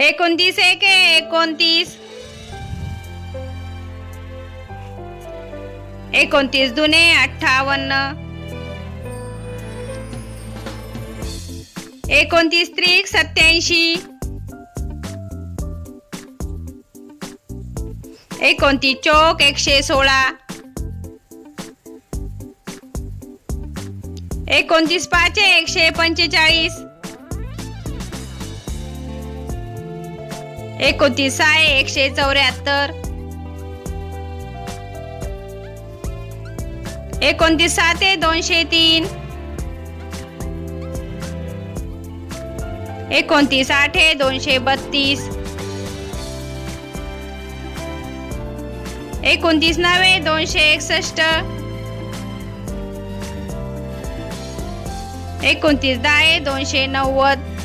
एकोणतीस एक एकोणतीस एकोणतीस दुने अठ्ठावन्न एकोणतीस त्रिक सत्याऐंशी एकोणतीस चौक एकशे सोळा एकोणतीस पाच एकशे पंचेचाळीस एकोणतीस सहा एकशे चौऱ्याहत्तर. एकोणतीस सात आहे दोनशे तीन. एकोणतीस आठ दोनशे बत्तीस. एकोणतीस नव्हे दोनशे एकसष्ट. एकोणतीस दहा दोनशे नव्वद.